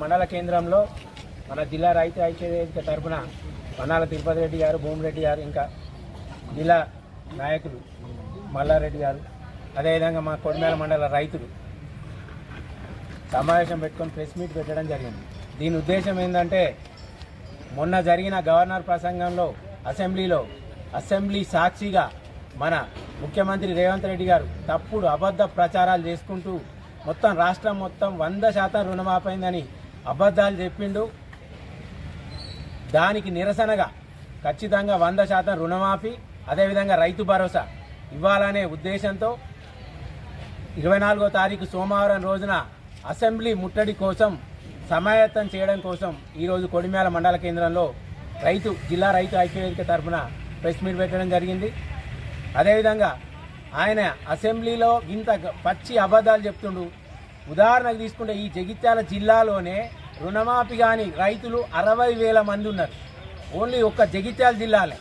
మండల కేంద్రంలో మన జిల్లా రైతు ఐక్యవేదిక తరఫున పన్నాల తిరుపతి రెడ్డి గారు భూమిరెడ్డి గారు ఇంకా జిల్లా నాయకులు మల్లారెడ్డి గారు అదేవిధంగా మా కొడిమేల మండల రైతులు సమావేశం పెట్టుకొని ప్రెస్ మీట్ పెట్టడం జరిగింది. దీని ఉద్దేశం ఏంటంటే మొన్న జరిగిన గవర్నర్ ప్రసంగంలో అసెంబ్లీలో అసెంబ్లీ సాక్షిగా మన ముఖ్యమంత్రి రేవంత్ రెడ్డి గారు తప్పుడు అబద్ధ ప్రచారాలు చేసుకుంటూ మొత్తం రాష్ట్రం మొత్తం వంద శాతం రుణమాపైందని అబద్ధాలు చెప్పిండు. దానికి నిరసనగా ఖచ్చితంగా వంద శాతం రుణమాఫీ అదేవిధంగా రైతు భరోసా ఇవ్వాలనే ఉద్దేశంతో ఇరవై నాలుగో తారీఖు సోమవారం రోజున అసెంబ్లీ ముట్టడి కోసం సమాయత్తం చేయడం కోసం ఈరోజు కొడిమేల మండల కేంద్రంలో రైతు జిల్లా రైతు ఐక్యవేదిక తరఫున ప్రెస్ మీట్ పెట్టడం జరిగింది. అదేవిధంగా ఆయన అసెంబ్లీలో ఇంత పచ్చి అబద్ధాలు చెప్తుండు. ఉదాహరణకు తీసుకుంటే ఈ జగిత్యాల జిల్లాలోనే రుణమాఫీ కాని రైతులు అరవై వేల మంది ఉన్నారు. ఓన్లీ ఒక్క జగిత్యాల జిల్లాలే.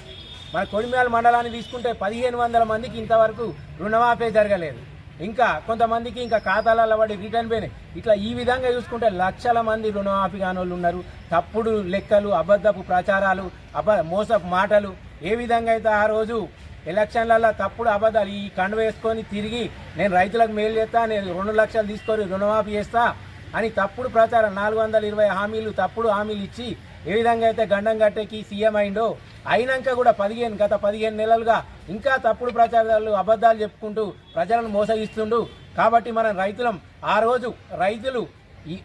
మన కొడిమేల మండలాన్ని తీసుకుంటే పదిహేను వందల మందికి ఇంతవరకు రుణమాఫీ జరగలేదు. ఇంకా కొంతమందికి ఇంకా ఖాతాలలో పడి రిటర్న్ పోయినాయి. ఇట్లా ఈ విధంగా చూసుకుంటే లక్షల మంది రుణమాఫీ కాని వాళ్ళు ఉన్నారు. తప్పుడు లెక్కలు అబద్ధపు ప్రచారాలు అబ మోసపు మాటలు ఏ విధంగా అయితే ఆ రోజు ఎలక్షన్లలో తప్పుడు అబద్ధాలు ఈ కండు వేసుకొని తిరిగి నేను రైతులకు మేలు చేస్తా నేను రెండు లక్షలు తీసుకొని రుణమాఫీ చేస్తా అని తప్పుడు ప్రచారం నాలుగు వందల ఇరవై హామీలు తప్పుడు హామీలు ఇచ్చి ఏ విధంగా అయితే గండం గట్టెకి సీఎం అయిండో అయినాక కూడా పదిహేను గత పదిహేను నెలలుగా ఇంకా తప్పుడు ప్రచారాలు అబద్ధాలు చెప్పుకుంటూ ప్రజలను మోసగిస్తుండు. కాబట్టి మనం రైతులం ఆ రోజు రైతులు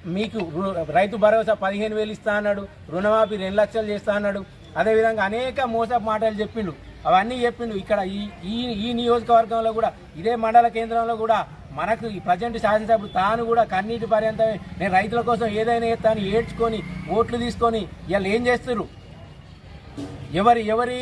మీకు రు- రైతు భరోసా పదిహేను వేలు ఇస్తా అన్నాడు రుణమాఫీ రెండు లక్షలు చేస్తా అన్నాడు. అదేవిధంగా అనేక మోసపు మాటలు చెప్పిండు. అవన్నీ చెప్పిండు. ఇక్కడ ఈ ఈ ఈ నియోజకవర్గంలో కూడా ఇదే మండల కేంద్రంలో కూడా మనకు ఈ ప్రజెంట్ శాసనసభ్యుడు తాను కూడా కన్నీటి పర్యంతమే. నేను రైతుల కోసం ఏదైనా చేస్తాను ఏడ్చుకొని ఓట్లు తీసుకొని వీళ్ళు ఏం చేస్తున్నారు ఎవరి ఎవరి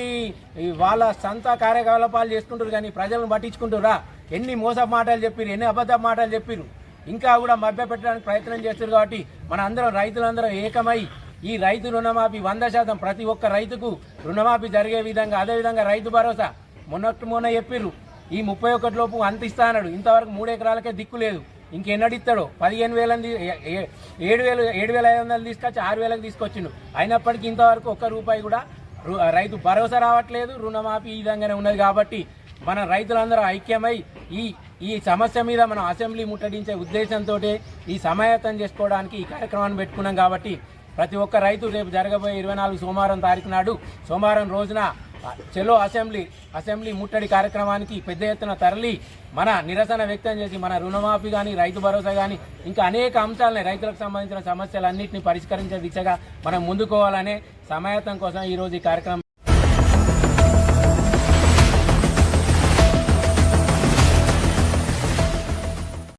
వాళ్ళ సొంత కార్యకలాపాలు చేసుకుంటారు కానీ ప్రజలను పట్టించుకుంటారా ఎన్ని మోసపు మాటలు చెప్పారు ఎన్ని అబద్ధ మాటలు చెప్పారు ఇంకా కూడా మభ్య పెట్టడానికి ప్రయత్నం చేస్తారు కాబట్టి మన అందరం రైతులందరం ఏకమై ఈ రైతు రుణమాఫీ వంద శాతం ప్రతి ఒక్క రైతుకు రుణమాఫీ జరిగే విధంగా అదేవిధంగా రైతు భరోసా. మొన్నట్టు మొన్న చెప్పిర్రు ఈ ముప్పై ఒకటి లోపు అంత ఇస్తా అన్నాడు. ఇంతవరకు మూడు ఎకరాలకే దిక్కు లేదు. ఇంకెన్నడిస్తాడో? పదిహేను వేలని ఏ- ఏడు వేలు ఏడు వేల ఐదు వందలు తీసుకొచ్చి ఆరు వేలకు తీసుకొచ్చిండు. అయినప్పటికీ ఇంతవరకు ఒక్క రూపాయి కూడా రైతు భరోసా రావట్లేదు. రుణమాఫీ ఈ విధంగానే ఉన్నది కాబట్టి మన రైతులందరూ ఐక్యమై ఈ ఈ సమస్య మీద మనం అసెంబ్లీ ముట్టడించే ఉద్దేశంతో ఈ సమాయత్తం చేసుకోవడానికి ఈ కార్యక్రమాన్ని పెట్టుకున్నాం కాబట్టి ప్రతి ఒక్క రైతు రేపు జరగబోయే ఇరవై నాలుగు సోమవారం తారీఖు నాడు సోమవారం రోజున చెలో అసెంబ్లీ అసెంబ్లీ ముట్టడి కార్యక్రమానికి పెద్ద ఎత్తున తరలి మన నిరసన వ్యక్తం చేసి మన రుణమాఫీ కానీ రైతు భరోసా కానీ ఇంకా అనేక అంశాలని రైతులకు సంబంధించిన సమస్యలన్నింటినీ పరిష్కరించే దిశగా మనం ముందుకోవాలనే సమాయత్తం కోసం ఈరోజు ఈ కార్యక్రమం